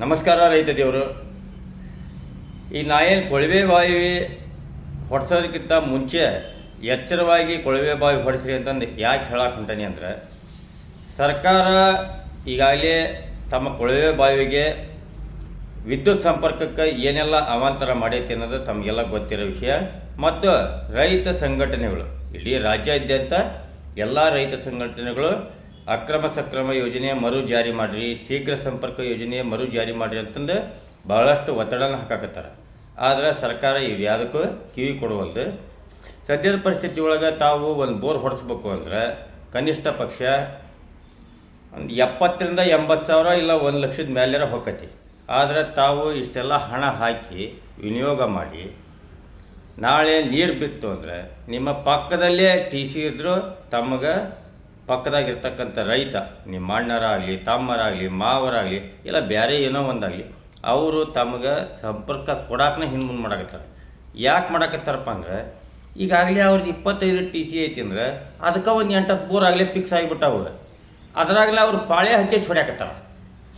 ನಮಸ್ಕಾರ ರೈತ ದೇವರು. ಈ ನಾಯೇನು ಕೊಳವೆ ಬಾವಿ ಹೊಡೆಸೋದಕ್ಕಿಂತ ಮುಂಚೆ ಎಚ್ಚರವಾಗಿ ಕೊಳವೆ ಬಾವಿ ಹೊಡೆಸ್ರಿ ಅಂತಂದು ಯಾಕೆ ಹೇಳಕ್ಕೆ ಹೊಂಟಾನೆ ಅಂದ್ರೆ, ಸರ್ಕಾರ ಈಗಾಗಲೇ ತಮ್ಮ ಕೊಳವೆ ಬಾವಿಗೆ ವಿದ್ಯುತ್ ಸಂಪರ್ಕಕ್ಕೆ ಏನೆಲ್ಲ ಅವಾಂತರ ಮಾಡೈತಿ ಅನ್ನೋದು ತಮಗೆಲ್ಲ ಗೊತ್ತಿರೋ ವಿಷಯ. ಮತ್ತು ರೈತ ಸಂಘಟನೆಗಳು, ಇಡೀ ರಾಜ್ಯಾದ್ಯಂತ ಎಲ್ಲ ರೈತ ಸಂಘಟನೆಗಳು ಅಕ್ರಮ ಸಕ್ರಮ ಯೋಜನೆ ಮರು ಜಾರಿ ಮಾಡಿರಿ, ಶೀಘ್ರ ಸಂಪರ್ಕ ಯೋಜನೆ ಮರು ಜಾರಿ ಮಾಡಿರಿ ಅಂತಂದು ಬಹಳಷ್ಟು ಒತ್ತಡನ ಹಾಕಾಕತ್ತಾರ. ಆದರೆ ಸರ್ಕಾರ ಇವು ಯಾವುದಕ್ಕೂ ಕಿವಿ ಕೊಡುವಲ್ದು. ಸದ್ಯದ ಪರಿಸ್ಥಿತಿ ಒಳಗೆ ತಾವು ಒಂದು ಬೋರ್ ಹೊಡೆಸ್ಬೇಕು ಅಂದ್ರೆ ಕನಿಷ್ಠ ಪಕ್ಷ ಒಂದು ಎಪ್ಪತ್ತರಿಂದ ಎಂಬತ್ತು ಸಾವಿರ ಇಲ್ಲ ಒಂದು ಲಕ್ಷದ ಮೇಲೆರ ಹೊಕ್ಕತಿ ಆದರೆ ತಾವು ಇಷ್ಟೆಲ್ಲ ಹಣ ಹಾಕಿ ವಿನಿಯೋಗ ಮಾಡಿ, ನಾಳೆ ನೀರು ಬಿತ್ತು ಅಂದರೆ ನಿಮ್ಮ ಪಕ್ಕದಲ್ಲೇ ಟಿ ಸಿ ಇದ್ದರೂ ತಮಗೆ ಪಕ್ಕದಾಗಿರ್ತಕ್ಕಂಥ ರೈತ ನಿಮ್ಮ ಅಣ್ಣರಾಗಲಿ ತಮ್ಮರಾಗಲಿ, ಮಾವರಾಗಲಿ, ಇಲ್ಲ ಬೇರೆ ಏನೋ ಒಂದಾಗಲಿ, ಅವರು ತಮಗೆ ಸಂಪರ್ಕ ಕೊಡಾಕನೇ ಹಿಂದೆ ಮುಂದೆ ಮಾಡಕತ್ತಾರೆ. ಯಾಕೆ ಮಾಡಕತ್ತಾರಪ್ಪ ಅಂದ್ರೆ, ಈಗಾಗಲೇ ಅವ್ರದ್ದು ಇಪ್ಪತ್ತೈದು ಟಿ ಸಿ ಐತಿ ಅಂದ್ರೆ, ಅದಕ್ಕೆ ಒಂದು ಬೋರ್ ಆಗಲೇ ಫಿಕ್ಸ್ ಆಗಿಬಿಟ್ಟಾವ ಅದ್ರಾಗಲೇ ಅವ್ರು ಪಾಳೆ ಹಚ್ಚಿ ಹೊಡ್ಯಾಕತ್ತಾರ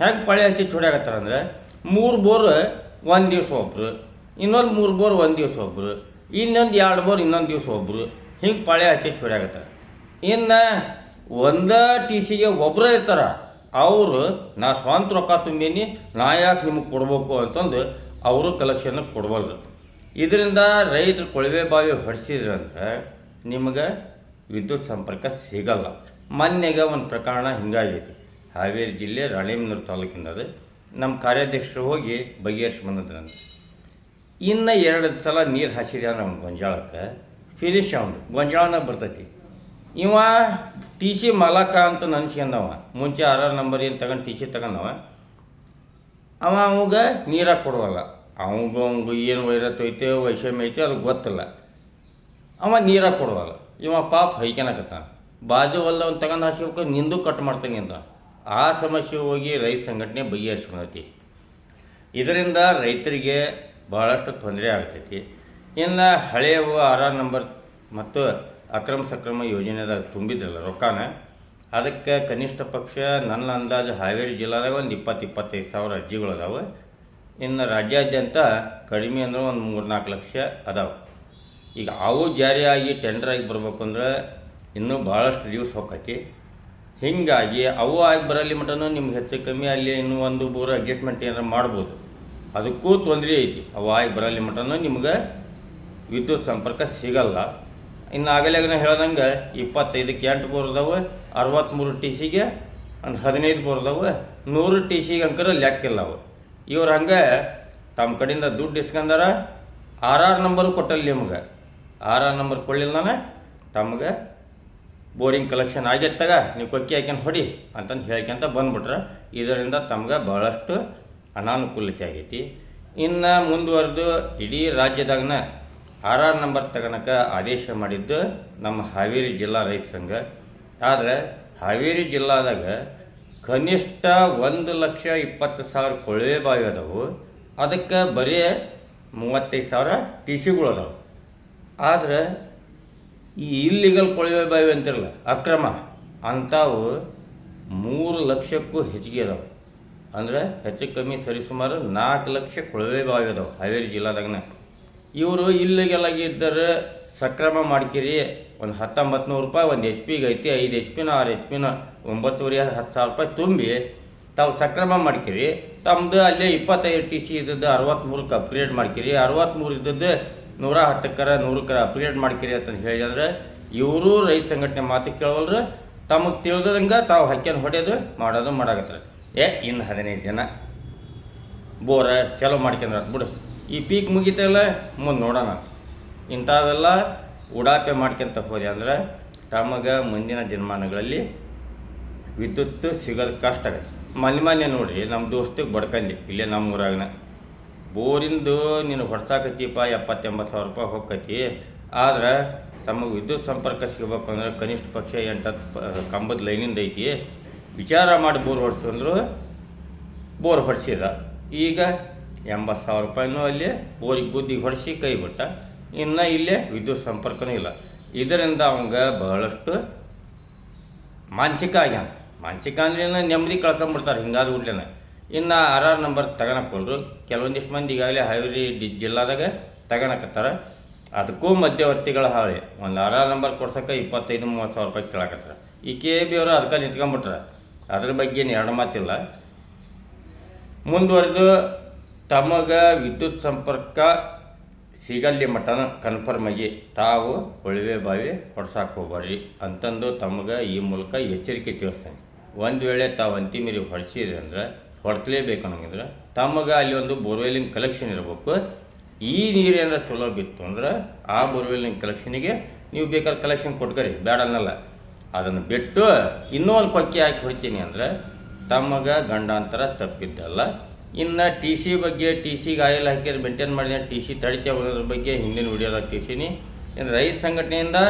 ಹೆಂಗೆ ಪಾಳೆ ಹಚ್ಚಿ ಹೊಡ್ಯಾಕತ್ತಾರ ಅಂದ್ರೆ, ಮೂರು ಬೋರ್ ಒಂದು ದಿವಸ ಒಬ್ರು, ಇನ್ನೊಂದು ಮೂರು ಬೋರ್ ಒಂದು ದಿವಸ ಒಬ್ಬರು ಇನ್ನೊಂದು ಎರಡು ಬೋರ್ ಇನ್ನೊಂದು ದಿವಸ ಒಬ್ಬರು ಹಿಂಗೆ ಪಾಳೆ ಹಚ್ಚಿ ಹೊಡ್ಯಾಕತ್ತಾರ ಇನ್ನು ಒಂದೇ ಟಿ ಸಿಗೆ ಒಬ್ಬರೇ ಇರ್ತಾರ. ಅವರು, ನಾ ಸ್ವಂತ ರೊಕ್ಕ ತುಂಬೀನಿ, ನಾ ಯಾಕೆ ನಿಮಗೆ ಕೊಡಬೇಕು? ಅಂತಂದು ಅವರು ಕಲೆಕ್ಷನ್ ಕೊಡ್ಬಲ್ರು ಇದರಿಂದ ರೈತರು ಕೊಳವೆ ಬಾವಿ ಹೊಡಿಸಿದ್ರಂದ್ರೆ ನಿಮಗೆ ವಿದ್ಯುತ್ ಸಂಪರ್ಕ ಸಿಗಲ್ಲ. ಮೊನ್ನೆಗೆ ಒಂದು ಪ್ರಕರಣ ಹಿಂಗಾಗೈತಿ. ಹಾವೇರಿ ಜಿಲ್ಲೆ ರಾಣೇಬೆನ್ನೂರು ತಾಲೂಕಿನದು. ನಮ್ಮ ಕಾರ್ಯಾಧ್ಯಕ್ಷರು ಹೋಗಿ ಬಗೆಹರಿಸಿ ಬಂದದ್ರಂತ. ಇನ್ನು ಎರಡು ಸಲ ನೀರು ಹಾಸಿದ್ಯಾ ನಮ್ಮ ಗೊಂಜಾಳಕ್ಕೆ? ಫಿನಿಶ್ ಅವನು ಗೊಂಜಾಳನ ಬರ್ತೈತಿ. ಇವ ಟಿ ಸಿ ಮಲಕ ಅಂತ ನೆನ್ಸ್ಕೊಂಡವ. ಮುಂಚೆ ಆರ್ ಆರ್ ನಂಬರ್ ಏನು ತಗೊಂಡು ಟಿ ಸಿ ತಗೊಂಡವ. ಅವ ಅವಾಗ ನೀರಾಗಿ ಕೊಡುವಲ್ಲ. ಅವಂಗ ಏನು ವೈರತ್ ಐತೆ, ವೈಷಮ್ಯ ಐತೆ, ಅದು ಗೊತ್ತಿಲ್ಲ. ಅವ ನೀರಾಗಿ ಕೊಡುವಲ್ಲ. ಇವ ಪಾಪ ಹೈಕೆನಕತ್ತಾನ ಬಾಜು ಅಲ್ಲ ಅವ್ನು ತಗೊಂಡು ಹಾಸ್ಬೇಕು ನಿಂದು ಕಟ್ ಮಾಡ್ತಾನೆ ಅಂತ. ಆ ಸಮಸ್ಯೆ ಹೋಗಿ ರೈತ ಸಂಘಟನೆ ಬಗೆಹರಿಸ್ಕೊಂಡೈತಿ. ಇದರಿಂದ ರೈತರಿಗೆ ಭಾಳಷ್ಟು ತೊಂದರೆ ಆಗ್ತೈತಿ. ಇನ್ನು ಹಳೆಯವು ಆರ್ ಆರ್ ನಂಬರ್ ಮತ್ತು ಅಕ್ರಮ ಸಕ್ರಮ ಯೋಜನೆದಾಗ ತುಂಬಿದ್ರಲ್ಲ ರೊಕ್ಕನ? ಅದಕ್ಕೆ ಕನಿಷ್ಠ ಪಕ್ಷ ನನ್ನ ಅಂದಾಜು ಹಾವೇರಿ ಜಿಲ್ಲೆದಾಗ ಒಂದು ಇಪ್ಪತ್ತು ಇಪ್ಪತ್ತೈದು ಸಾವಿರ ಅರ್ಜಿಗಳು ಅದಾವೆ. ಇನ್ನು ರಾಜ್ಯಾದ್ಯಂತ ಕಡಿಮೆ ಅಂದ್ರೆ ಒಂದು ಮೂರು ನಾಲ್ಕು ಲಕ್ಷ ಅದಾವೆ. ಈಗ ಅವು ಜಾರಿಯಾಗಿ ಟೆಂಡರ್ ಆಗಿ ಬರಬೇಕು ಅಂದ್ರೆ ಇನ್ನೂ ಭಾಳಷ್ಟು ದಿವಸ ಹೋಗತಿ ಹೀಗಾಗಿ ಅವು ಆಗಿ ಬರಲಿ ಮಟನು ನಿಮ್ಗೆ ಹೆಚ್ಚು ಕಮ್ಮಿ ಅಲ್ಲಿ ಇನ್ನೂ ಒಂದು ಬೋರ್ ಅಡ್ಜಸ್ಟ್ಮೆಂಟ್ ಏನಾರು ಮಾಡ್ಬೋದು. ಅದಕ್ಕೂ ತೊಂದರೆ ಐತಿ. ಅವು ಆಗಿ ಬರಲಿ ಮಟನು ನಿಮ್ಗೆ ವಿದ್ಯುತ್ ಸಂಪರ್ಕ ಸಿಗಲ್ಲ. ಇನ್ನು ಆಗಲೇ ಹೇಳ್ದಂಗೆ ಇಪ್ಪತ್ತೈದಕ್ಕೆ ಎಂಟು ಬೋರ್ದವು ಅರವತ್ತ್ಮೂರು ಟಿ ಸಿಗೆ, ಒಂದು ಹದಿನೈದು ಬೋರ್ ಅದಾವೆ ನೂರು ಟಿ ಸಿಗೆ ಅಂಕರ ಲೆಕ್ಕಿಲ್ಲ ಅವು ಇವ್ರು ಹಂಗೆ ತಮ್ಮ ಕಡೆಯಿಂದ ದುಡ್ಡು ಇಸ್ಕೊಂಡಾರ ಆರ್ ಆರ್ ನಂಬರು ಕೊಟ್ಟಲ್ಲಿ ನಿಮ್ಗೆ. ಆರ್ ಆರ್ ನಂಬರ್ ಕೊಡಲಿಲ್ಲ ತಮ್ಗೆ ಬೋರಿಂಗ್ ಕಲೆಕ್ಷನ್ ಆಗಿತ್ತಾಗ, ನೀವು ಕೊಕ್ಕಿ ಹಾಕ್ಯಂಡು ಹೊಡಿ ಅಂತಂದು ಹೇಳ್ಕೊಂತ ಬಂದ್ಬಿಟ್ರೆ. ಇದರಿಂದ ತಮ್ಗೆ ಭಾಳಷ್ಟು ಅನಾನುಕೂಲತೆ ಆಗೈತಿ. ಇನ್ನು ಮುಂದುವರೆದು ಇಡೀ ರಾಜ್ಯದಾಗನ ಆರ್ ಆರ್ ನಂಬರ್ ತಗೊಳಕ್ಕೆ ಆದೇಶ ಮಾಡಿದ್ದು ನಮ್ಮ ಹಾವೇರಿ ಜಿಲ್ಲಾ ರೈತ ಸಂಘ. ಆದರೆ ಹಾವೇರಿ ಜಿಲ್ಲಾದಾಗ ಕನಿಷ್ಠ ಒಂದು ಲಕ್ಷ ಇಪ್ಪತ್ತು ಸಾವಿರ ಕೊಳವೆ ಬಾವಿ ಅದಾವು. ಅದಕ್ಕೆ ಬರೀ ಮೂವತ್ತೈದು ಸಾವಿರ ಟಿ ಸಿಗಳು ಅದಾವೆ. ಆದರೆ ಈ ಇಲ್ಲಿಗಲ್ ಕೊಳವೆ ಬಾವಿ ಅಂತಿರಲ್ಲ, ಅಕ್ರಮ ಅಂಥವು ಮೂರು ಲಕ್ಷಕ್ಕೂ ಹೆಚ್ಚಿಗೆ ಅದಾವೆ. ಅಂದರೆ ಹೆಚ್ಚು ಕಮ್ಮಿ ಸರಿಸುಮಾರು ನಾಲ್ಕು ಲಕ್ಷ ಕೊಳವೆ ಬಾವಿ ಅದಾವೆ ಹಾವೇರಿ ಜಿಲ್ಲಾದಾಗನ. ಇವರು ಇಲ್ಲಿಗೆಲ್ಲ ಇದ್ದರೆ ಸಕ್ರಮ ಮಾಡ್ಕಿರಿ. ಒಂದು ಹತ್ತೊಂಬತ್ತು ನೂರು ರೂಪಾಯಿ, ಒಂದು ಎಚ್ ಪಿಗೆ ಐತಿ, ಐದು ಎಚ್ ಪಿನ, ಆರು ಎಚ್ ಪಿನ ಒಂಬತ್ತುವರೆ ಹತ್ತು ಸಾವಿರ ರೂಪಾಯಿ ತುಂಬಿ ತಾವು ಸಕ್ರಮ ಮಾಡ್ಕಿರಿ. ತಮ್ಮದು ಅಲ್ಲೇ ಇಪ್ಪತ್ತೈದು ಟಿ ಸಿ ಇದ್ದದ್ದು ಅರವತ್ತ್ಮೂರಕ್ಕೆ ಅಪ್ಗ್ರೇಡ್ ಮಾಡ್ಕಿರಿ. ಅರವತ್ತ್ಮೂರು ಇದ್ದದ್ದು ನೂರ ಹತ್ತಕ್ಕರ ನೂರಕ್ಕರ ಅಪ್ಗ್ರೇಡ್ ಮಾಡ್ಕಿರಿ ಅಂತ ಹೇಳಿದ್ರೆ ಇವರು ರೈತ ಸಂಘಟನೆ ಮಾತು ಕೇಳವಲ್ರು ತಮಗೆ ತಿಳಿದಂಗೆ ತಾವು ಹಕ್ಕಿನ ಹೊಡೆಯೋದು ಮಾಡೋದು ಮಾಡಾಕತ್ತಾರೆ ಏ, ಇನ್ನು ಹದಿನೈದು ಜನ ಬೋರ, ಚಲೋ ಮಾಡ್ಕೊಂಡ್ರೆ ಬಿಡು. ಈ ಪೀಕ್ ಮುಗಿತಲ್ಲ ಮುಂದೆ ನೋಡೋಣ. ಇಂಥವೆಲ್ಲ ಉಡಾಪೆ ಮಾಡ್ಕೊಂತ ಹೋದೆ ಅಂದ್ರೆ ತಮಗೆ ಮುಂದಿನ ದಿನಮಾನಗಳಲ್ಲಿ ವಿದ್ಯುತ್ ಸಿಗೋದು ಕಷ್ಟ ಮನೆ ಮನೆ ನೋಡ್ರಿ ನಮ್ಮ ದೋಸ್ತಿಗೆ ಬಡ್ಕಂಡಿ ಇಲ್ಲೇ ನಮ್ಮ ಊರಾಗನ ಬೋರಿಂದು ನೀನು ಹೊಡ್ಸಾಕತ್ತೀಪ ಎಪ್ಪತ್ತೆಂಬತ್ತು ಸಾವಿರ ರೂಪಾಯಿ ಹೋಗ್ಕತಿ ಆದ್ರೆ ತಮಗೆ ವಿದ್ಯುತ್ ಸಂಪರ್ಕ ಸಿಗಬೇಕು ಅಂದ್ರೆ ಕನಿಷ್ಠ ಪಕ್ಷ ಎಂಟತ್ತು ಕಂಬದ ಲೈನಿಂದ ಐತಿ. ವಿಚಾರ ಮಾಡಿ ಬೋರ್ ಹೊಡ್ಸಂದ್ರು ಬೋರ್ ಹೊಡ್ಸಿದ ಈಗ ಎಂಬತ್ತು ಸಾವಿರ ರೂಪಾಯಿನೂ ಅಲ್ಲಿ ಬೋರಿಗೆ ಗುದ್ದಿಗೆ ಹೊಡೆಸಿ ಕೈ ಬಿಟ್ಟ. ಇನ್ನು ಇಲ್ಲೇ ವಿದ್ಯುತ್ ಸಂಪರ್ಕನೂ ಇಲ್ಲ. ಇದರಿಂದ ಅವಂಗ ಬಹಳಷ್ಟು ಮಾನಸಿಕ ಆಗ್ಯಾನ. ಮಾನಸಿಕ ಅಂದ್ರೆ ನೆಮ್ಮದಿ ಕಳ್ಕೊಂಬಿಡ್ತಾರೆ ಹಿಂಗಾದ ಕೂಡ್ಲೇನೆ. ಇನ್ನು ಆರ್ ಆರ್ ನಂಬರ್ ತಗೊಳಕ್ಕೊಲ್ರು ಕೆಲವೊಂದಿಷ್ಟು ಮಂದಿ ಈಗಾಗಲೇ ಹಾವೇರಿ ಡಿ ಜಿಲ್ಲಾದಾಗ ತಗೊಳಕತ್ತಾರ ಅದಕ್ಕೂ ಮಧ್ಯವರ್ತಿಗಳ ಹಾಳಿ. ಒಂದು ಆರ್ ಆರ್ ನಂಬರ್ ಕೊಡ್ಸೋಕೆ ಇಪ್ಪತ್ತೈದು, ಮೂವತ್ತು ಸಾವಿರ ರೂಪಾಯಿ ಕೇಳಕತ್ತಾರ. ಈ ಕೆ ಬಿ ಅವರು ಅದಕ್ಕೆ ನಿಂತ್ಕೊಂಡ್ಬಿಟ್ರೆ ಅದ್ರ ಬಗ್ಗೆ ಏನು ಎರಡು ಮಾತಿಲ್ಲ. ಮುಂದುವರೆದು ತಮಗೆ ವಿದ್ಯುತ್ ಸಂಪರ್ಕ ಸಿಗಲ್ಲಿ ಕನ್ಫರ್ಮ್ ಆಗಿ ತಾವು ಕೊಳವೆ ಬಾವಿ ಹೊಡ್ಸಕ್ಕೆ ಹೋಗ್ಬಾರ್ರಿ ಅಂತಂದು ತಮಗೆ ಈ ಮೂಲಕ ಎಚ್ಚರಿಕೆ ತಿಳಿಸ್ತೇನೆ. ಒಂದು ವೇಳೆ ತಾವು ಅಂತಿಮೀರಿ ಹೊಡ್ಸಿದ್ರಿ ಅಂದ್ರೆ ಹೊಡ್ಸಲೇಬೇಕು ಅನ್ನೋಂಗಿದ್ರೆ ತಮಗೆ ಅಲ್ಲಿ ಒಂದು ಬೋರ್ವೆಲ್ಲಿಂಗ್ ಕಲೆಕ್ಷನ್ ಇರಬೇಕು. ಈ ನೀರೇನಾರ ಚಲೋ ಬಿತ್ತು ಅಂದ್ರೆ ಆ ಬೋರ್ವೆಲ್ಲಿಂಗ್ ಕಲೆಕ್ಷನಿಗೆ ನೀವು ಬೇಕಾದ್ರೆ ಕಲೆಕ್ಷನ್ ಕೊಟ್ಕರಿ ಬೇಡ ಅನ್ನಲ್ಲ ಅದನ್ನು ಬಿಟ್ಟು ಇನ್ನೂ ಒಂದು ಕೊಕ್ಕೆ ಹಾಕಿ ಹೊಡಿತೀನಿ ಅಂದ್ರೆ ತಮಗೆ ಗಂಡಾಂತರ ತಪ್ಪಿದ್ದಲ್ಲ. ಇನ್ನು ಟಿ ಸಿ ಬಗ್ಗೆ ಟಿ ಸಿಗೆ ಆಯಿಲ್ ಹಾಕಿದ್ರೆ ಮೇಂಟೈನ್ ಮಾಡಿದ ಟಿ ಸಿ ತಡಿತೇವೆ ಅನ್ನೋದ್ರ ಬಗ್ಗೆ ಹಿಂದಿನ ವಿಡಿಯೋದಾಗ ತಿಳಿಸೀನಿ. ಇನ್ನು ರೈತ ಸಂಘಟನೆಯಿಂದ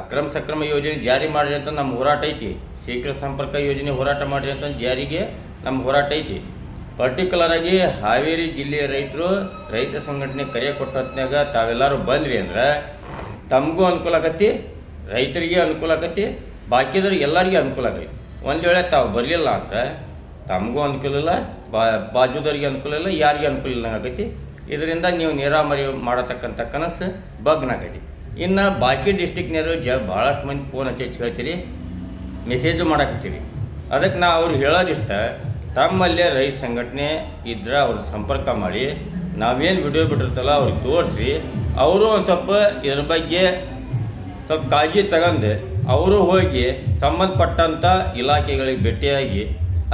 ಅಕ್ರಮ ಸಕ್ರಮ ಯೋಜನೆ ಜಾರಿ ಮಾಡಿರಿ ಅಂತ ನಮ್ಮ ಹೋರಾಟ ಐತಿ. ಶೀಘ್ರ ಸಂಪರ್ಕ ಯೋಜನೆ ಹೋರಾಟ ಮಾಡಿರಿ ಅಂತ ಜಾರಿಗೆ ನಮ್ಮ ಹೋರಾಟ ಐತಿ. ಪರ್ಟಿಕ್ಯುಲರ್ ಆಗಿ ಹಾವೇರಿ ಜಿಲ್ಲೆಯ ರೈತರು, ರೈತ ಸಂಘಟನೆ ಕರೆ ಕೊಟ್ಟ ಹೊತ್ತಿನಾಗ ತಾವೆಲ್ಲರೂ ಬಂದ್ರಿ ಅಂದ್ರೆ ತಮಗೂ ಅನುಕೂಲ ಆಗತ್ತಿ, ರೈತರಿಗೆ ಅನುಕೂಲ ಆಗತ್ತಿ, ಬಾಕಿದವ್ರಿಗೆ ಎಲ್ಲರಿಗೂ ಅನುಕೂಲ ಆಗೈತಿ ಒಂದು ವೇಳೆ ತಾವು ಬರಲಿಲ್ಲ ಅಂದ್ರೆ ತಮಗೂ ಅನುಕೂಲ ಇಲ್ಲ, ಬಾ ಬಾಜುದವ್ರಿಗೆ ಅನುಕೂಲ ಇಲ್ಲ, ಯಾರಿಗೆ ಅನುಕೂಲ ಇಲ್ಲ ಆಗೈತಿ. ಇದರಿಂದ ನೀವು ನೀರಾವರಿ ಮಾಡತಕ್ಕಂಥ ಕನಸು ಬಗ್ನಾಗೈತಿ. ಇನ್ನು ಬಾಕಿ ಡಿಸ್ಟಿಕ್ನವರು ಜ ಭಾಳಷ್ಟು ಮಂದಿ ಫೋನ್ ಹಚ್ಚಿ ಹೇಳ್ತೀರಿ ಮೆಸೇಜು ಮಾಡಕತ್ತೀರಿ. ಅದಕ್ಕೆ ನಾ ಅವ್ರು ಹೇಳೋದಿಷ್ಟ, ತಮ್ಮಲ್ಲೇ ರೈತ ಸಂಘಟನೆ ಇದ್ರೆ ಅವ್ರ ಸಂಪರ್ಕ ಮಾಡಿ, ನಾವೇನು ವಿಡಿಯೋ ಬಿಟ್ಟಿರ್ತಲ್ಲ ಅವ್ರಿಗೆ ತೋರಿಸಿ, ಅವರು ಒಂದು ಸ್ವಲ್ಪ ಇದ್ರ ಬಗ್ಗೆ ಸ್ವಲ್ಪ ಕಾಳಜಿ ತಗೊಂಡು, ಅವರು ಹೋಗಿ ಸಂಬಂಧಪಟ್ಟಂಥ ಇಲಾಖೆಗಳಿಗೆ ಭೇಟಿಯಾಗಿ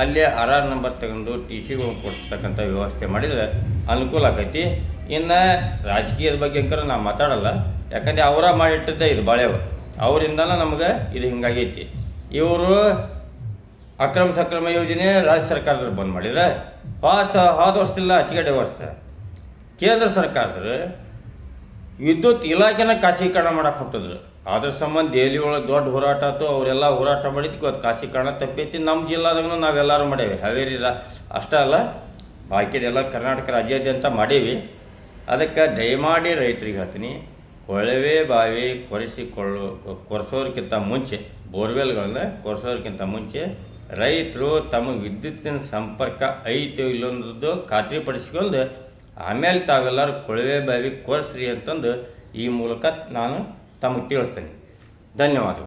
ಅಲ್ಲೇ ಆರ್ ಆರ್ ನಂಬರ್ ತಗೊಂಡು ಟಿ ಸಿಗಳು ಕೊಡ್ತಕ್ಕಂಥ ವ್ಯವಸ್ಥೆ ಮಾಡಿದರೆ ಅನುಕೂಲ ಆಕೈತಿ. ಇನ್ನು ರಾಜಕೀಯದ ಬಗ್ಗೆ ಅಂಕರ ನಾವು ಮಾತಾಡಲ್ಲ. ಯಾಕಂದರೆ ಅವರ ಮಾಡಿಟ್ಟಿದ್ದೆ ಇದು ಬಾಳೆವ ಅವರಿಂದನೇ ನಮ್ಗೆ ಇದು ಹಿಂಗಾಗೈತಿ. ಇವರು ಅಕ್ರಮ ಸಕ್ರಮ ಯೋಜನೆ ರಾಜ್ಯ ಸರ್ಕಾರದವ್ರು ಬಂದ್ ಮಾಡಿದ್ರೆ ಪಾತ ಹೋದ ವರ್ಷದಿಲ್ಲ ಅಚ್ಚುಗಡೆ ವರ್ಷ. ಕೇಂದ್ರ ಸರ್ಕಾರದ ವಿದ್ಯುತ್ ಇಲಾಖೆನ ಖಾಸಗೀಕರಣ ಮಾಡಕ್ಕೆ ಹೊಟ್ಟಿದ್ರು ಅದ್ರ ಸಂಬಂಧ ದೆಹಲಿ ಒಳಗೆ ದೊಡ್ಡ ಹೋರಾಟ ಆಯ್ತು ಅವರೆಲ್ಲ ಹೋರಾಟ ಮಾಡಿದ್ವಿ ಅದು ಕಾರಣ ತಪ್ಪೈತಿ. ನಮ್ಮ ಜಿಲ್ಲಾದಾಗೂ ನಾವೆಲ್ಲರೂ ಮಾಡೇವಿ. ಹಾವೇರಿ ರಾ ಅಷ್ಟೇ ಅಲ್ಲ ಬಾಕಿದೆಲ್ಲ ಕರ್ನಾಟಕ ರಾಜ್ಯಾದ್ಯಂತ ಮಾಡೇವಿ. ಅದಕ್ಕೆ ದಯಮಾಡಿ ರೈತರಿಗೆ ಹೇಳ್ತೀನಿ, ಕೊಳವೆ ಬಾವಿ ಕೊರೆಸಿಕೊಳ್ಳು ಕೊರೆಸೋರ್ಕಿಂತ ಮುಂಚೆ, ಬೋರ್ವೆಲ್ಗಳನ್ನ ಕೊರೆಸೋರ್ಕಿಂತ ಮುಂಚೆ ರೈತರು ತಮ್ಮ ವಿದ್ಯುತ್ತಿನ ಸಂಪರ್ಕ ಐತೋ ಇಲ್ಲೊಂದು ಖಾತ್ರಿಪಡಿಸ್ಕೊಂಡು ಆಮೇಲೆ ತಾವೆಲ್ಲರೂ ಕೊಳವೆ ಬಾವಿ ಕೊರೆಸ್ರಿ ಅಂತಂದು ಈ ಮೂಲಕ ನಾನು ತಮಗೆ ತಿಳಿಸ್ತೇನೆ. ಧನ್ಯವಾದಗಳು.